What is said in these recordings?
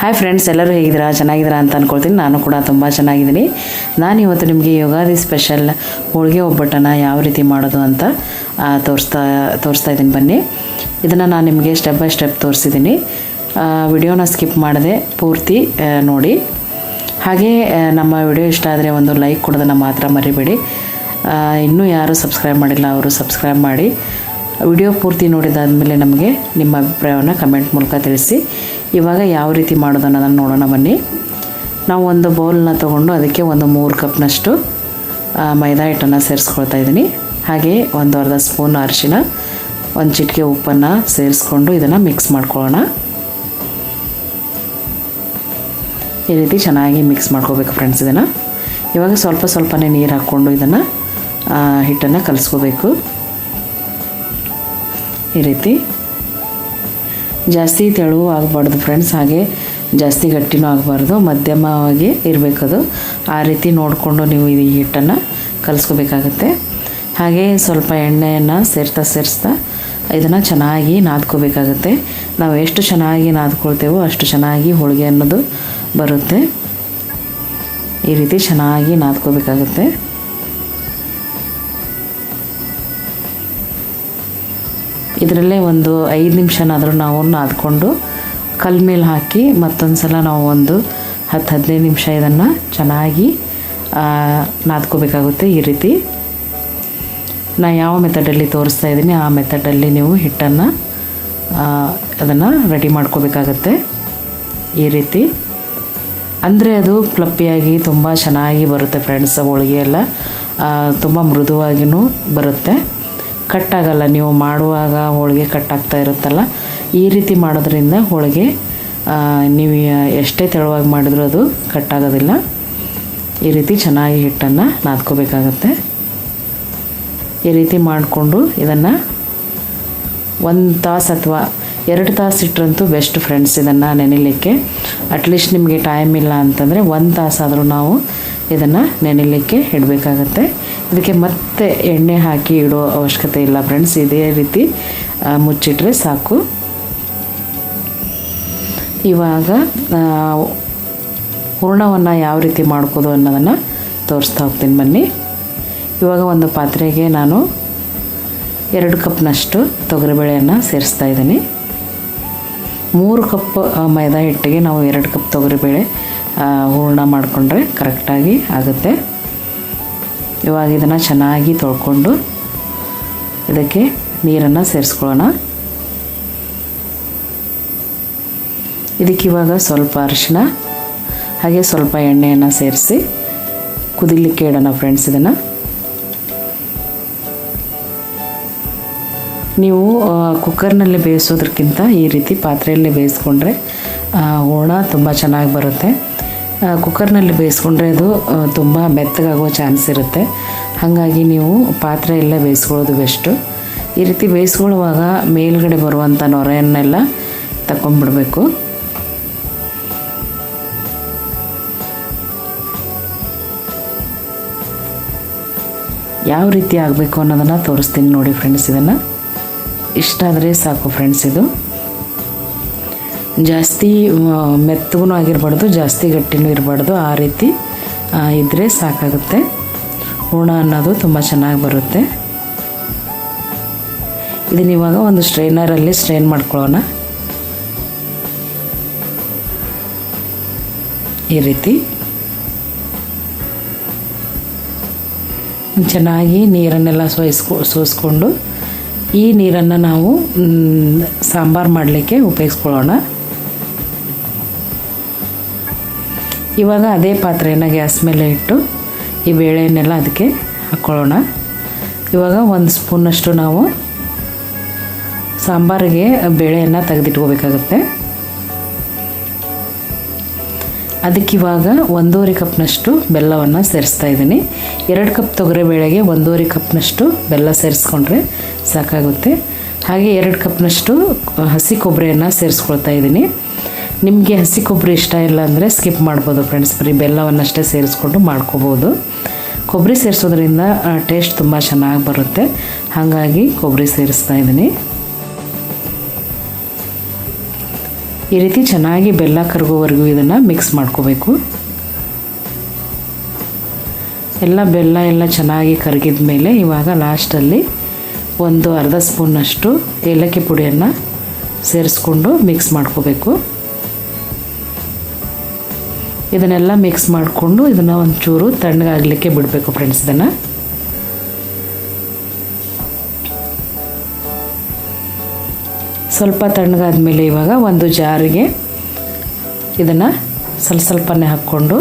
Hi friends ಎಲ್ಲರೂ ಹೇಗಿದ್ದೀರಾ? ಚೆನ್ನಾಗಿದ್ದೀರಾ ಅಂತ ಅಂದ್ಕೊಳ್ತೀನಿ ನಾನು ಕೂಡ ತುಂಬ ಚೆನ್ನಾಗಿದ್ದೀನಿ. ನಾನು ಇವತ್ತು ನಿಮಗೆ ಯುಗಾದಿ ಸ್ಪೆಷಲ್ ಹೋಳಿಗೆ ಒಬ್ಬಟ್ಟನ್ನು ಯಾವ ರೀತಿ ಮಾಡೋದು ಅಂತ ತೋರಿಸ್ತಾ ತೋರಿಸ್ತಾ ಇದ್ದೀನಿ. ಬನ್ನಿ. ಇದನ್ನು ನಾನು ನಿಮಗೆ ಸ್ಟೆಪ್ ಬೈ ಸ್ಟೆಪ್ ತೋರಿಸಿದ್ದೀನಿ. ವಿಡಿಯೋನ ಸ್ಕಿಪ್ ಮಾಡದೆ ಪೂರ್ತಿ ನೋಡಿ. ಹಾಗೆ ನಮ್ಮ ವಿಡಿಯೋ ಇಷ್ಟ ಆದರೆ ಒಂದು ಲೈಕ್ ಕೊಡೋದನ್ನು ಮಾತ್ರ ಮರಿಬೇಡಿ. ಇನ್ನೂ ಯಾರು ಸಬ್ಸ್ಕ್ರೈಬ್ ಮಾಡಿಲ್ಲ, ಅವರು ಸಬ್ಸ್ಕ್ರೈಬ್ ಮಾಡಿ. ವಿಡಿಯೋ ಪೂರ್ತಿ ನೋಡಿದಾದಮೇಲೆ ನಮಗೆ ನಿಮ್ಮ ಅಭಿಪ್ರಾಯವನ್ನು ಕಮೆಂಟ್ ಮೂಲಕ ತಿಳಿಸಿ. ಇವಾಗ ಯಾವ ರೀತಿ ಮಾಡೋದು ಅನ್ನೋದನ್ನು ನೋಡೋಣ ಬನ್ನಿ. ನಾವು ಒಂದು ಬೌಲ್ನ ತೊಗೊಂಡು ಅದಕ್ಕೆ ಒಂದು ಮೂರು ಕಪ್ನಷ್ಟು ಮೈದಾ ಹಿಟ್ಟನ್ನು ಸೇರಿಸ್ಕೊಳ್ತಾ ಇದ್ದೀನಿ. ಹಾಗೆ ಒಂದು ಅರ್ಧ ಸ್ಪೂನ್ ಅರಿಶಿನ, ಒಂದು ಚಿಟಿಕೆ ಉಪ್ಪನ್ನು ಸೇರಿಸ್ಕೊಂಡು ಇದನ್ನು ಮಿಕ್ಸ್ ಮಾಡ್ಕೊಳ್ಳೋಣ. ಈ ರೀತಿ ಚೆನ್ನಾಗಿ ಮಿಕ್ಸ್ ಮಾಡ್ಕೋಬೇಕು ಫ್ರೆಂಡ್ಸ್ ಇದನ್ನು. ಇವಾಗ ಸ್ವಲ್ಪ ಸ್ವಲ್ಪನೇ ನೀರು ಹಾಕ್ಕೊಂಡು ಇದನ್ನು ಹಿಟ್ಟನ್ನು ಕಲಿಸ್ಕೋಬೇಕು. ಈ ರೀತಿ. ಜಾಸ್ತಿ ತೆಳು ಆಗಬಾರ್ದು ಫ್ರೆಂಡ್ಸ್ ಹಾಗೆ ಜಾಸ್ತಿ ಗಟ್ಟಿನೂ ಆಗಬಾರ್ದು, ಮಧ್ಯಮವಾಗಿ ಇರಬೇಕದು. ಆ ರೀತಿ ನೋಡಿಕೊಂಡು ನೀವು ಈ ಹಿಟ್ಟನ್ನು ಕಲಿಸ್ಕೋಬೇಕಾಗತ್ತೆ. ಹಾಗೆ ಸ್ವಲ್ಪ ಎಣ್ಣೆಯನ್ನು ಸೇರ್ತಾ ಸೇರಿಸ್ತಾ ಇದನ್ನು ಚೆನ್ನಾಗಿ ನಾದ್ಕೋಬೇಕಾಗತ್ತೆ. ನಾವು ಎಷ್ಟು ಚೆನ್ನಾಗಿ ನಾದ್ಕೊಳ್ತೇವೋ ಅಷ್ಟು ಚೆನ್ನಾಗಿ ಹೋಳಿಗೆ ಅನ್ನೋದು ಬರುತ್ತೆ. ಈ ರೀತಿ ಚೆನ್ನಾಗಿ ನಾದ್ಕೋಬೇಕಾಗತ್ತೆ. ಇದರಲ್ಲೇ ಒಂದು ಐದು ನಿಮಿಷನಾದರೂ ನಾವು ನಾದ್ಕೊಂಡು ಕಲ್ ಮೇಲೆ ಹಾಕಿ ಮತ್ತೊಂದು ಸಲ ನಾವು ಒಂದು ಹತ್ತು, ಹದಿನೈದು ನಿಮಿಷ ಇದನ್ನು ಚೆನ್ನಾಗಿ ನಾದ್ಕೋಬೇಕಾಗುತ್ತೆ ಈ ರೀತಿ. ನಾ ಯಾವ ಮೆಥಡಲ್ಲಿ ತೋರಿಸ್ತಾ ಇದ್ದೀನಿ, ಆ ಮೆಥಡಲ್ಲಿ ನೀವು ಹಿಟ್ಟನ್ನು ಅದನ್ನು ರೆಡಿ ಮಾಡ್ಕೋಬೇಕಾಗತ್ತೆ ಈ ರೀತಿ. ಅಂದರೆ ಅದು ಪ್ಲಪ್ಪಿಯಾಗಿ ತುಂಬ ಚೆನ್ನಾಗಿ ಬರುತ್ತೆ ಫ್ರೆಂಡ್ಸ್, ಹೋಳಿಗೆ ಎಲ್ಲ ತುಂಬ ಮೃದುವಾಗಿಯೂ ಬರುತ್ತೆ. ಕಟ್ಟಾಗಲ್ಲ. ನೀವು ಮಾಡುವಾಗ ಹೋಳಿಗೆ ಕಟ್ಟಾಗ್ತಾ ಇರುತ್ತಲ್ಲ, ಈ ರೀತಿ ಮಾಡೋದ್ರಿಂದ ಹೋಳಿಗೆ ನೀವು ಎಷ್ಟೇ ತೆಳುವಾಗಿ ಮಾಡಿದ್ರೂ ಅದು ಕಟ್ಟಾಗೋದಿಲ್ಲ. ಈ ರೀತಿ ಚೆನ್ನಾಗಿ ಹಿಟ್ಟನ್ನು ನಾದ್ಕೋಬೇಕಾಗತ್ತೆ. ಈ ರೀತಿ ಮಾಡಿಕೊಂಡು ಇದನ್ನು ಒಂದು ತಾಸು ಅಥವಾ ಎರಡು ತಾಸು ಇಟ್ಟರಂತೂ ಬೆಸ್ಟ್ ಫ್ರೆಂಡ್ಸ್ ಇದನ್ನು ನೆನಿಲಿಕ್ಕೆ. ಅಟ್ಲೀಸ್ಟ್ ನಿಮಗೆ ಟೈಮ್ ಇಲ್ಲ ಅಂತಂದರೆ ಒಂದು ತಾಸಾದರೂ ನಾವು ಇದನ್ನು ನೆನೆಯಲಿಕ್ಕೆ ಇಡಬೇಕಾಗತ್ತೆ. ಇದಕ್ಕೆ ಮತ್ತೆ ಎಣ್ಣೆ ಹಾಕಿ ಇಡೋ ಅವಶ್ಯಕತೆ ಇಲ್ಲ ಫ್ರೆಂಡ್ಸ್ ಇದೇ ರೀತಿ ಮುಚ್ಚಿಟ್ರೆ ಸಾಕು. ಇವಾಗ ಹೂರ್ಣವನ್ನು ಯಾವ ರೀತಿ ಮಾಡ್ಕೋದು ಅನ್ನೋದನ್ನು ತೋರಿಸ್ತಾ ಹೋಗ್ತೀನಿ ಬನ್ನಿ. ಇವಾಗ ಒಂದು ಪಾತ್ರೆಗೆ ನಾನು ಎರಡು ಕಪ್ನಷ್ಟು ತೊಗರಿಬೇಳೆಯನ್ನು ಸೇರಿಸ್ತಾ ಇದ್ದೀನಿ. ಮೂರು ಕಪ್ ಮೈದಾ ಹಿಟ್ಟಿಗೆ ನಾವು ಎರಡು ಕಪ್ ತೊಗರಿಬೇಳೆ ಹೂರ್ಣ ಮಾಡಿಕೊಂಡ್ರೆ ಕರೆಕ್ಟಾಗಿ ಆಗುತ್ತೆ. ಇವಾಗ ಇದನ್ನು ಚೆನ್ನಾಗಿ ತೊಳ್ಕೊಂಡು ಇದಕ್ಕೆ ನೀರನ್ನು ಸೇರಿಸ್ಕೊಳ್ಳೋಣ. ಇದಕ್ಕೆ ಇವಾಗ ಸ್ವಲ್ಪ ಅರಿಶಿನ ಹಾಗೆ ಸ್ವಲ್ಪ ಎಣ್ಣೆಯನ್ನು ಸೇರಿಸಿ ಕುದಿಲಿಕ್ಕೆ ಇಡೋಣ ಫ್ರೆಂಡ್ಸ್ ಇದನ್ನು. ನೀವು ಕುಕ್ಕರ್ನಲ್ಲಿ ಬೇಯಿಸೋದಕ್ಕಿಂತ ಈ ರೀತಿ ಪಾತ್ರೆಯಲ್ಲಿ ಬೇಯಿಸ್ಕೊಂಡ್ರೆ ಹೂಣ ತುಂಬ ಚೆನ್ನಾಗಿ ಬರುತ್ತೆ. ಕುಕ್ಕರ್ನಲ್ಲಿ ಬೇಯಿಸ್ಕೊಂಡ್ರೆ ಅದು ತುಂಬ ಮೆತ್ತಗಾಗೋ ಚಾನ್ಸ್ ಇರುತ್ತೆ. ಹಾಗಾಗಿ ನೀವು ಪಾತ್ರೆ ಎಲ್ಲ ಬೇಯಿಸ್ಕೊಳ್ಳೋದು ಬೆಸ್ಟು ಈ ರೀತಿ ಬೇಯಿಸ್ಕೊಳ್ಳುವಾಗ ಮೇಲ್ಗಡೆ ಬರುವಂಥ ನೊರೆಯನ್ನೆಲ್ಲ ತಗೊಂಡ್ಬಿಡಬೇಕು ಯಾವ ರೀತಿ ಆಗಬೇಕು ಅನ್ನೋದನ್ನು ತೋರಿಸ್ತೀನಿ ನೋಡಿ ಫ್ರೆಂಡ್ಸ್ ಇದನ್ನು. ಇಷ್ಟ ಆದರೆ ಸಾಕು ಫ್ರೆಂಡ್ಸ್ ಇದು. ಜಾಸ್ತಿ ಮೆತ್ತಗೂ ಆಗಿರಬಾರ್ದು, ಜಾಸ್ತಿ ಗಟ್ಟಿನೂ ಇರಬಾರ್ದು. ಆ ರೀತಿ ಇದ್ದರೆ ಸಾಕಾಗುತ್ತೆ. ಹೂಣ ಅನ್ನೋದು ತುಂಬ ಚೆನ್ನಾಗಿ ಬರುತ್ತೆ. ಇದನ್ನ ಇವಾಗ ಒಂದು ಸ್ಟ್ರೈನರಲ್ಲಿ ಸ್ಟ್ರೈನ್ ಮಾಡ್ಕೊಳ್ಳೋಣ. ಈ ರೀತಿ. ಚೆನ್ನಾಗಿ ನೀರನ್ನೆಲ್ಲ ಸೋಯಿಸ್ಕೊ, ಸೋಸ್ಕೊಂಡು ಈ ನೀರನ್ನು ನಾವು ಸಾಂಬಾರು ಮಾಡಲಿಕ್ಕೆ ಉಪಯೋಗಿಸ್ಕೊಳ್ಳೋಣ. ಇವಾಗ ಅದೇ ಪಾತ್ರೆಯನ್ನು ಗ್ಯಾಸ್ ಮೇಲೆ ಇಟ್ಟು ಈ ಬೇಳೆಯನ್ನೆಲ್ಲ ಅದಕ್ಕೆ ಹಾಕ್ಕೊಳ್ಳೋಣ. ಇವಾಗ ಒಂದು ಸ್ಪೂನಷ್ಟು ನಾವು ಸಾಂಬಾರಿಗೆ ಬೇಳೆಯನ್ನು ತೆಗೆದಿಟ್ಕೋಬೇಕಾಗತ್ತೆ. ಅದಕ್ಕೆ ಇವಾಗ ಒಂದೂವರೆ ಕಪ್ನಷ್ಟು ಬೆಲ್ಲವನ್ನು ಸೇರಿಸ್ತಾ ಇದ್ದೀನಿ. ಎರಡು ಕಪ್ ತೊಗರಿಬೇಳೆಗೆ ಒಂದೂವರೆ ಕಪ್ನಷ್ಟು ಬೆಲ್ಲ ಸೇರಿಸ್ಕೊಂಡ್ರೆ ಸಾಕಾಗುತ್ತೆ. ಹಾಗೆ ಎರಡು ಕಪ್ನಷ್ಟು ಹಸಿ ಕೊಬ್ಬರಿಯನ್ನು ಸೇರಿಸ್ಕೊಳ್ತಾ ಇದ್ದೀನಿ. ನಿಮಗೆ ಹಸಿ ಕೊಬ್ಬರಿ ಇಷ್ಟ ಇಲ್ಲ ಅಂದರೆ ಸ್ಕಿಪ್ ಮಾಡ್ಬೋದು ಫ್ರೆಂಡ್ಸ್ ಬರೀ ಬೆಲ್ಲವನ್ನಷ್ಟೇ ಸೇರಿಸ್ಕೊಂಡು ಮಾಡ್ಕೋಬೋದು. ಕೊಬ್ಬರಿ ಸೇರಿಸೋದ್ರಿಂದ ಟೇಸ್ಟ್ ತುಂಬ ಚೆನ್ನಾಗಿ ಬರುತ್ತೆ. ಹಾಗಾಗಿ ಕೊಬ್ಬರಿ ಸೇರಿಸ್ತಾ ಇದ್ದೀನಿ. ಈ ರೀತಿ ಚೆನ್ನಾಗಿ ಬೆಲ್ಲ ಕರಗೋವರೆಗೂ ಇದನ್ನು ಮಿಕ್ಸ್ ಮಾಡ್ಕೋಬೇಕು. ಎಲ್ಲ ಬೆಲ್ಲ ಎಲ್ಲ ಚೆನ್ನಾಗಿ ಕರಗಿದ ಮೇಲೆ ಇವಾಗ ಲಾಸ್ಟಲ್ಲಿ ಒಂದು ಅರ್ಧ ಸ್ಪೂನಷ್ಟು ಏಲಕ್ಕಿ ಪುಡಿಯನ್ನು ಸೇರಿಸ್ಕೊಂಡು ಮಿಕ್ಸ್ ಮಾಡ್ಕೋಬೇಕು. ಇದನ್ನೆಲ್ಲ ಮಿಕ್ಸ್ ಮಾಡಿಕೊಂಡು ಇದನ್ನು ಒಂಚೂರು ತಣ್ಣಗಾಗಲಿಕ್ಕೆ ಬಿಡಬೇಕು ಫ್ರೆಂಡ್ಸ್ ಇದನ್ನು. ಸ್ವಲ್ಪ ತಣ್ಣಗಾದ್ಮೇಲೆ ಇವಾಗ ಒಂದು ಜಾರಿಗೆ ಇದನ್ನು ಸ್ವಲ್ಪ ಸ್ವಲ್ಪನೇ ಹಾಕ್ಕೊಂಡು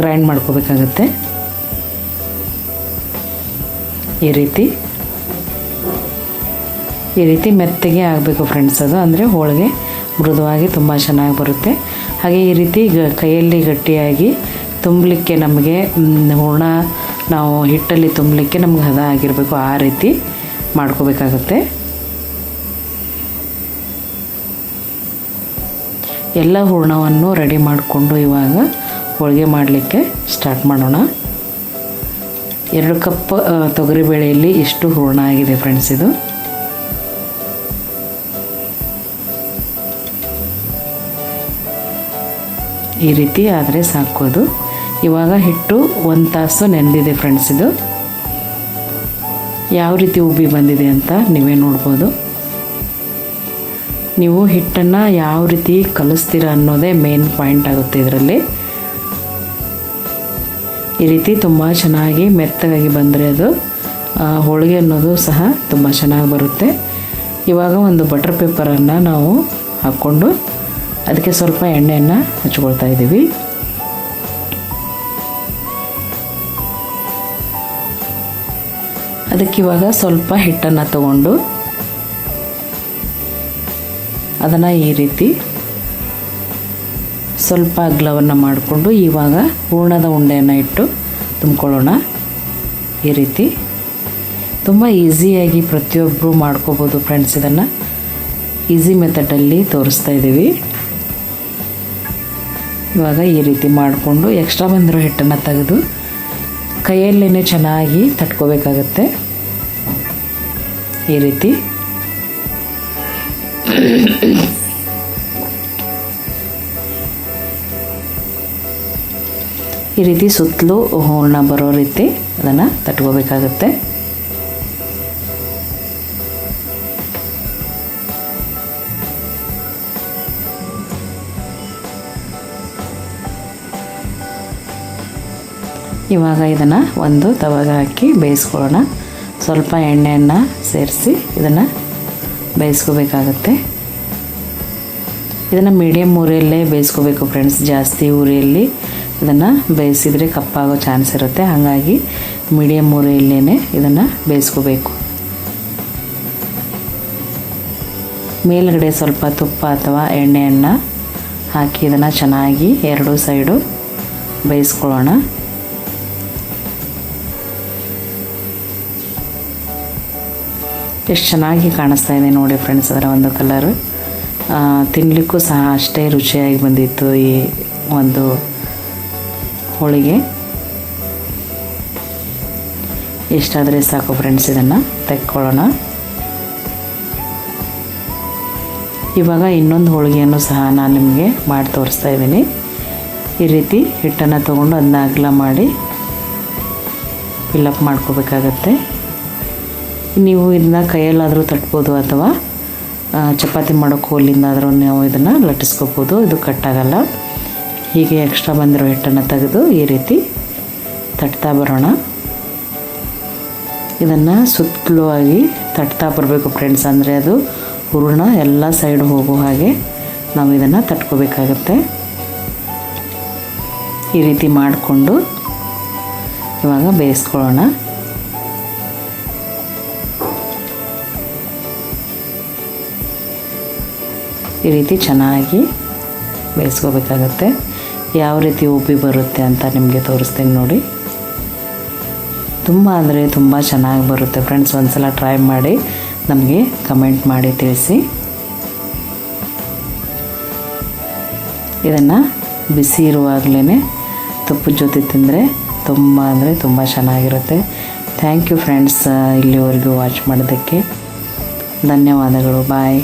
ಗ್ರೈಂಡ್ ಮಾಡ್ಕೋಬೇಕಾಗತ್ತೆ. ಈ ರೀತಿ. ಈ ರೀತಿ ಮೆತ್ತಗೆ ಆಗಬೇಕು ಫ್ರೆಂಡ್ಸ್ ಅದು, ಅಂದರೆ ಹೋಳಿಗೆ ಮೃದುವಾಗಿ ತುಂಬ ಚೆನ್ನಾಗಿ ಬರುತ್ತೆ. ಹಾಗೆ ಈ ರೀತಿ ಕೈಯಲ್ಲಿ ಗಟ್ಟಿಯಾಗಿ ತುಂಬಲಿಕ್ಕೆ ನಮಗೆ ಹೂರ್ಣ ನಾವು ಹಿಟ್ಟಲ್ಲಿ ತುಂಬಲಿಕ್ಕೆ ನಮ್ಗೆ ಹದ ಆಗಿರಬೇಕು, ಆ ರೀತಿ ಮಾಡ್ಕೋಬೇಕಾಗುತ್ತೆ. ಎಲ್ಲ ಹೂರ್ಣವನ್ನು ರೆಡಿ ಮಾಡಿಕೊಂಡು ಇವಾಗ ಹೋಳಿಗೆ ಮಾಡಲಿಕ್ಕೆ ಸ್ಟಾರ್ಟ್ ಮಾಡೋಣ. ಎರಡು ಕಪ್ ತೊಗರಿಬೇಳೆಯಲ್ಲಿ ಇಷ್ಟು ಹೂರ್ಣ ಆಗಿದೆ ಫ್ರೆಂಡ್ಸ್ ಇದು. ಈ ರೀತಿ ಆದರೆ ಸಾಕೋದು ಇವಾಗ ಹಿಟ್ಟು ಒಂದು ತಾಸು ನೆನೆದಿದೆ ಫ್ರೆಂಡ್ಸ್ ಇದು. ಯಾವ ರೀತಿ ಉಬ್ಬಿ ಬಂದಿದೆ ಅಂತ ನೀವೇ ನೋಡ್ಬೋದು. ನೀವು ಹಿಟ್ಟನ್ನು ಯಾವ ರೀತಿ ಕಲಿಸ್ತೀರ ಅನ್ನೋದೇ ಮೇನ್ ಪಾಯಿಂಟ್ ಆಗುತ್ತೆ ಇದರಲ್ಲಿ. ಈ ರೀತಿ ತುಂಬ ಚೆನ್ನಾಗಿ ಮೆತ್ತಗಾಗಿ ಬಂದರೆ ಅದು ಹೋಳಿಗೆ ಅನ್ನೋದು ಸಹ ತುಂಬ ಚೆನ್ನಾಗಿ ಬರುತ್ತೆ. ಇವಾಗ ಒಂದು ಬಟರ್ ಪೇಪರನ್ನು ನಾವು ಹಾಕ್ಕೊಂಡು ಅದಕ್ಕೆ ಸ್ವಲ್ಪ ಎಣ್ಣೆಯನ್ನು ಹಚ್ಕೊಳ್ತಾ ಇದ್ದೀವಿ. ಅದಕ್ಕೆ ಇವಾಗ ಸ್ವಲ್ಪ ಹಿಟ್ಟನ್ನು ತಗೊಂಡು ಅದನ್ನು ಈ ರೀತಿ ಸ್ವಲ್ಪ ಅಗ್ಲವನ್ನು ಮಾಡಿಕೊಂಡು ಇವಾಗ ಹೂರ್ಣದ ಉಂಡೆಯನ್ನು ಇಟ್ಟು ತುಂಬ್ಕೊಳ್ಳೋಣ. ಈ ರೀತಿ ತುಂಬ ಈಸಿಯಾಗಿ ಪ್ರತಿಯೊಬ್ಬರು ಮಾಡ್ಕೋಬೋದು ಫ್ರೆಂಡ್ಸ್ ಇದನ್ನು. ಈಸಿ ಮೆಥಡಲ್ಲಿ ತೋರಿಸ್ತಾ ಇದ್ದೀವಿ. ಇವಾಗ ಈ ರೀತಿ ಮಾಡಿಕೊಂಡು ಎಕ್ಸ್ಟ್ರಾ ಬಂದಿರೋ ಹಿಟ್ಟನ್ನು ತೆಗೆದು ಕೈಯಲ್ಲೇ ಚೆನ್ನಾಗಿ ತಟ್ಕೋಬೇಕಾಗತ್ತೆ. ಈ ರೀತಿ. ಈ ರೀತಿ ಸುತ್ತಲೂ ಹೂರ್ಣ ಬರೋ ರೀತಿ ಅದನ್ನು ತಟ್ಕೋಬೇಕಾಗತ್ತೆ. ಇವಾಗ ಇದನ್ನು ಒಂದು ತವಾಗ ಹಾಕಿ ಬೇಯಿಸ್ಕೊಳ್ಳೋಣ. ಸ್ವಲ್ಪ ಎಣ್ಣೆಯನ್ನು ಸೇರಿಸಿ ಇದನ್ನು ಬೇಯಿಸ್ಕೋಬೇಕಾಗತ್ತೆ. ಇದನ್ನು ಮೀಡಿಯಮ್ ಉರಿಯಲ್ಲೇ ಬೇಯಿಸ್ಕೋಬೇಕು ಫ್ರೆಂಡ್ಸ್ ಜಾಸ್ತಿ ಉರಿಯಲ್ಲಿ ಇದನ್ನು ಬೇಯಿಸಿದರೆ ಕಪ್ಪಾಗೋ ಚಾನ್ಸ್ ಇರುತ್ತೆ. ಹಾಗಾಗಿ ಮೀಡಿಯಮ್ ಉರಿಯಲ್ಲೇ ಇದನ್ನು ಬೇಯಿಸ್ಕೋಬೇಕು. ಮೇಲ್ಗಡೆ ಸ್ವಲ್ಪ ತುಪ್ಪ ಅಥವಾ ಎಣ್ಣೆಯನ್ನು ಹಾಕಿ ಇದನ್ನು ಚೆನ್ನಾಗಿ ಎರಡೂ ಸೈಡು ಬೇಯಿಸ್ಕೊಳ್ಳೋಣ. ಎಷ್ಟು ಚೆನ್ನಾಗಿ ಕಾಣಿಸ್ತಾ ಇದೆ ನೋಡಿ ಫ್ರೆಂಡ್ಸ್ ಅದರ ಒಂದು ಕಲರು ತಿನ್ನಲಿಕ್ಕೂ ಸಹ ಅಷ್ಟೇ ರುಚಿಯಾಗಿ ಬಂದಿತ್ತು ಈ ಒಂದು ಹೋಳಿಗೆ. ಎಷ್ಟಾದರೆ ಸಾಕು ಫ್ರೆಂಡ್ಸ್ ಇದನ್ನು ತೆಕ್ಕೊಳ್ಳೋಣ. ಇವಾಗ ಇನ್ನೊಂದು ಹೋಳಿಗೆಯನ್ನು ಸಹ ನಾನು ನಿಮಗೆ ಮಾಡಿ ತೋರಿಸ್ತಾ ಇದ್ದೀನಿ. ಈ ರೀತಿ ಹಿಟ್ಟನ್ನು ತೊಗೊಂಡು ಅದನ್ನ ಅಗಲ ಮಾಡಿ ಫಿಲ್ಲಪ್ ಮಾಡ್ಕೋಬೇಕಾಗತ್ತೆ. ನೀವು ಇದನ್ನ ಕೈಯಲ್ಲಾದರೂ ತಟ್ಬೋದು ಅಥವಾ ಚಪಾತಿ ಮಾಡೋ ಕೋಲಿಂದಾದರೂ ನಾವು ಇದನ್ನು ಲಟ್ಟಿಸ್ಕೋಬೋದು. ಇದು ಕಟ್ಟಾಗಲ್ಲ. ಹೀಗೆ ಎಕ್ಸ್ಟ್ರಾ ಬಂದಿರೋ ಹಿಟ್ಟನ್ನು ತೆಗೆದು ಈ ರೀತಿ ತಟ್ತಾ ಬರೋಣ. ಇದನ್ನು ಸುತ್ತಲೂ ಆಗಿ ತಟ್ತಾ ಬರಬೇಕು ಫ್ರೆಂಡ್ಸ್ ಅಂದರೆ ಅದು ಹೂರಣ ಎಲ್ಲ ಸೈಡ್ ಹೋಗೋ ಹಾಗೆ ನಾವು ಇದನ್ನು ತಟ್ಕೋಬೇಕಾಗತ್ತೆ. ಈ ರೀತಿ ಮಾಡಿಕೊಂಡು ಇವಾಗ ಬೇಯಿಸ್ಕೊಳ್ಳೋಣ. ಈ ರೀತಿ ಚೆನ್ನಾಗಿ ಬೇಯಿಸ್ಕೋಬೇಕಾಗತ್ತೆ. ಯಾವ ರೀತಿ ಉಬ್ಬಿ ಬರುತ್ತೆ ಅಂತ ನಿಮಗೆ ತೋರಿಸ್ತೀನಿ ನೋಡಿ. ತುಂಬ ಅಂದರೆ ತುಂಬ ಚೆನ್ನಾಗಿ ಬರುತ್ತೆ. ಫ್ರೆಂಡ್ಸ್ ಒಂದ್ಸಲ ಟ್ರೈ ಮಾಡಿ ನಮಗೆ ಕಮೆಂಟ್ ಮಾಡಿ ತಿಳಿಸಿ. ಇದನ್ನು ಬಿಸಿ ಇರುವಾಗಲೇ ತುಪ್ಪದ ಜೊತೆ ತಿಂದರೆ ತುಂಬ ಅಂದರೆ ತುಂಬ ಚೆನ್ನಾಗಿರುತ್ತೆ. ಥ್ಯಾಂಕ್ ಯು ಫ್ರೆಂಡ್ಸ್ ಇಲ್ಲಿವರೆಗೂ ವಾಚ್ ಮಾಡೋದಕ್ಕೆ ಧನ್ಯವಾದಗಳು. ಬಾಯ್